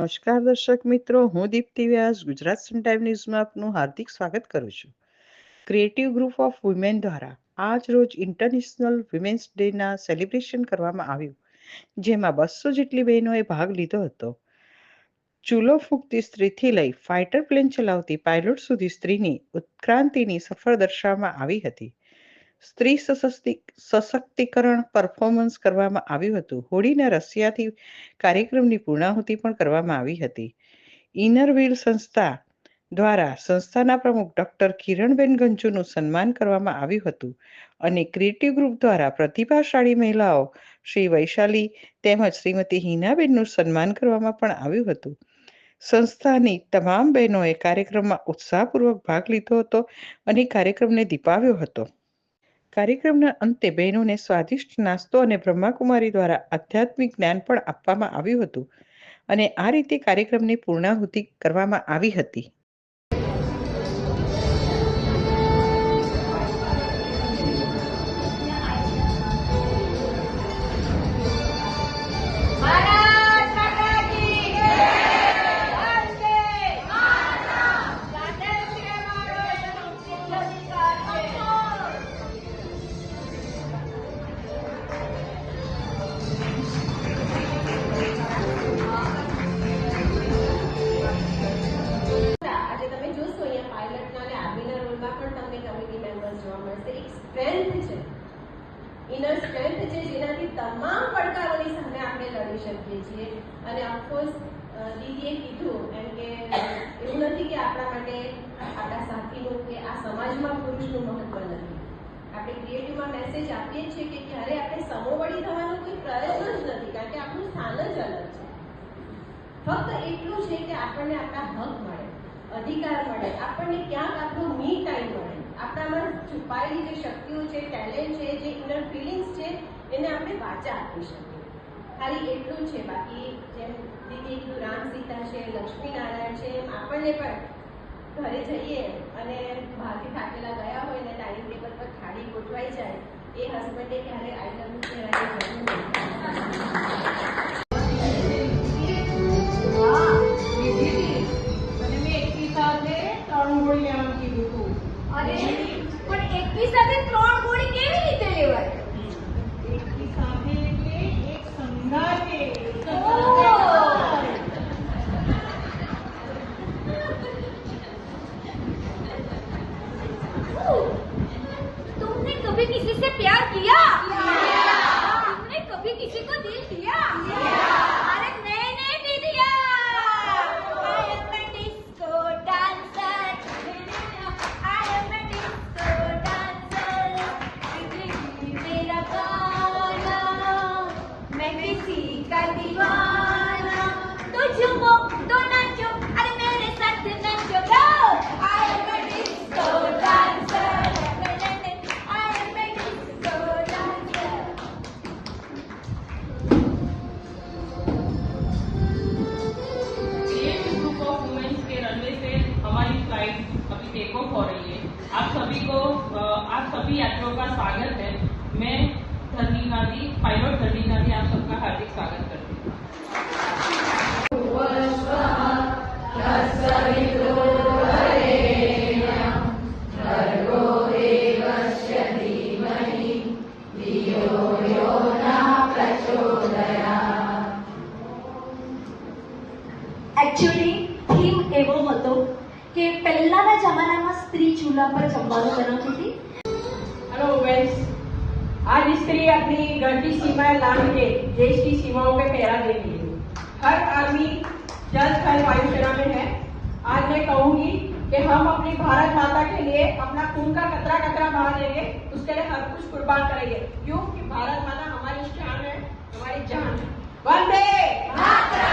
નમસ્કાર દર્શક મિત્રો, હું દીપ્તિ વ્યાસ ગુજરાત સન ટાઈમ ન્યૂઝમાં આપનું હાર્દિક સ્વાગત કરું છું. ક્રિએટિવ ગ્રુપ ઓફ વુમેન દ્વારા આજ રોજ ઇન્ટરનેશનલ વિમેન્સ ડેના સેલિબ્રેશન કરવામાં આવ્યું, જેમાં બસો જેટલી બહેનોએ ભાગ લીધો હતો. ચૂલો ફૂંકતી સ્ત્રીથી લઈ ફાઇટર પ્લેન ચલાવતી પાયલોટ સુધી સ્ત્રીની ઉત્ક્રાંતિની સફળ દર્શાવવામાં આવી હતી. સ્ત્રી સશક્તિ, સશક્તિકરણ પરફોર્મન્સ કરવામાં આવ્યું હતું. હોળીના રશિયાથી કાર્યક્રમની પૂર્ણાહુતિ પણ કરવામાં આવી હતી. ઇનરવીલ સંસ્થા દ્વારા સંસ્થાના પ્રમુખ ડોક્ટર કિરણબેન ગંજુનું સન્માન કરવામાં આવ્યું હતું અને ક્રિએટિવ ગ્રુપ દ્વારા પ્રતિભાશાળી મહિલાઓ શ્રી વૈશાલી તેમજ શ્રીમતી હિનાબેનનું સન્માન કરવામાં પણ આવ્યું હતું. સંસ્થાની તમામ બહેનોએ કાર્યક્રમમાં ઉત્સાહપૂર્વક ભાગ લીધો હતો અને કાર્યક્રમને દીપાવ્યો હતો. કાર્યક્રમના અંતે બહેનોને સ્વાદિષ્ટ નાસ્તો અને બ્રહ્માકુમારી દ્વારા આધ્યાત્મિક જ્ઞાન પણ આપવામાં આવ્યું હતું. અને આ રીતે કાર્યક્રમની પૂર્ણાહુતિ કરવામાં આવી હતી. ઇનર સ્ટ્રેન્થ છે જેનાથી તમામ પડકારોની સામે આપણે લડી શકીએ છીએ. અને ઓફકોર્સ દીદીએ કીધું એમ કે, એવું નથી કે આપણા માટે, આપણા સાથીનું કે આ સમાજમાં પુરુષનું મહત્વ નથી. આપણે ક્રિએટિવમાં મેસેજ આપીએ છીએ કે ક્યારે આપણે સમોવડી થવાનો કોઈ પ્રયત્ન જ નથી, કારણ કે આપણું સ્થાન જ અલગ છે. ફક્ત એટલું છે કે આપણને આપણા હક મળે, અધિકાર મળે, આપણને ક્યાંક આપણો મી ટાઈમ મળે. આપણામાં છુપાયેલી જે શક્તિઓ છે ટેલેન્ટ છે, જે ઇનર ફિલિંગ્સ છે, એને આપણે વાચા આપી શકીએ. ખાલી એટલું છે, બાકી જેમ દીદી કીધું, રામ સીતા છે, લક્ષ્મી નારાયણ છે, એમ આપણને પણ ઘરે જઈએ અને બહારથી થાકેલા ગયા હોય ને ડાઇનિંગ ટેબલ પર થાળી ગોઠવાઈ જાય, એ હસબન્ડે ક્યારે આઈ લવ યુ કહેવાની कभी किसी से प्यार किया तुमने कभी किसी को दिल दिया आप सभी को आप सभी यात्रियों का स्वागत है। मैं धरनी गांधी पायलट धरनी गांधी आप सबका हार्दिक स्वागत करती हूँ। एक्चुअली જમાનામાં સ્ત્રી ચૂલા પર જમવાનું બનાવતી હતી हेलो वुमेन्स आज स्त्री अपनी घर की सीमाएं लांग के देश की सीमाओं पे पहरा दे रही है हर आदमी जल थल वायुसेना में है आज मैं कहूंगी कि हम अपनी भारत माता के लिए अपना खून का कतरा कतरा बहा देंगे उसके लिए हर कुछ कुर्बान करेंगे क्यों कि भारत माता हमारी शान है हमारी जान है वंदे वंदे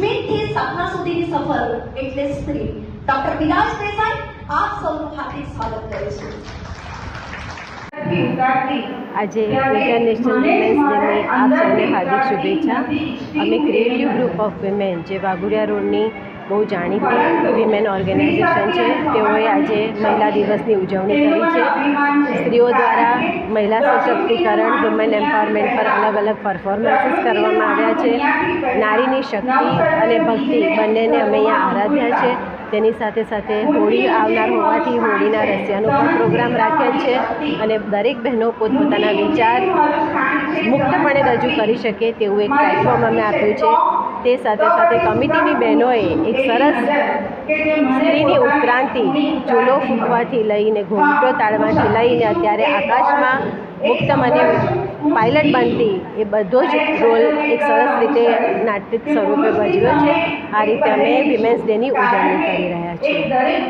સ્મિતથી સપના સુધીની સફર એટલે સ્ત્રી. ડોક્ટર વિરાજ દેસાઈ, આપ સૌનું હાર્દિક સ્વાગત કરું છું. આજે ઇન્ટરનેશનલ વિમેન્સ ડેની આપ સૌને હાર્દિક શુભેચ્છા. અમે ક્રિએટિવ ગ્રુપ ઓફ વિમેન જે વાઘુરિયા રોડની બહુ જાણીતી વિમેન ઓર્ગેનાઇઝેશન છે. તેઓએ આજે મહિલા દિવસની ઉજવણી કરી છે. સ્ત્રીઓ દ્વારા મહિલા સશક્તિકરણ વુમેન એમ્પાવરમેન્ટ પર અલગ અલગ પરફોર્મન્સીસ કરવામાં આવ્યા છે. નારીની શક્તિ અને ભક્તિ બંનેને અમે અહીંયા આરાધ્યા છે. તેની સાથે સાથે હોળી આવનાર હોવાથી હોળીના રસિયાનો પણ પ્રોગ્રામ રાખેલ છે અને દરેક બહેનો પોતપોતાના વિચાર મુક્તપણે રજૂ કરી શકે તેવું એક પ્લેટફોર્મ અમે આપ્યું છે. તે સાથે સાથે કમિટીની બહેનોએ એક સરસ સ્ત્રીની ઉત્ક્રાંતિ ચૂલો ફૂંકવાથી લઈને ઘૂંટો તાળવાથી લઈને અત્યારે આકાશમાં મુક્ત મને પાયલટ બનતી એ બધો જ રોલ એક સરસ રીતે નાટ્ય સ્વરૂપે ભજવ્યો છે. આ રીતે અમે વિમેન્સ ડેની ઉજવણી કરી રહ્યા છીએ.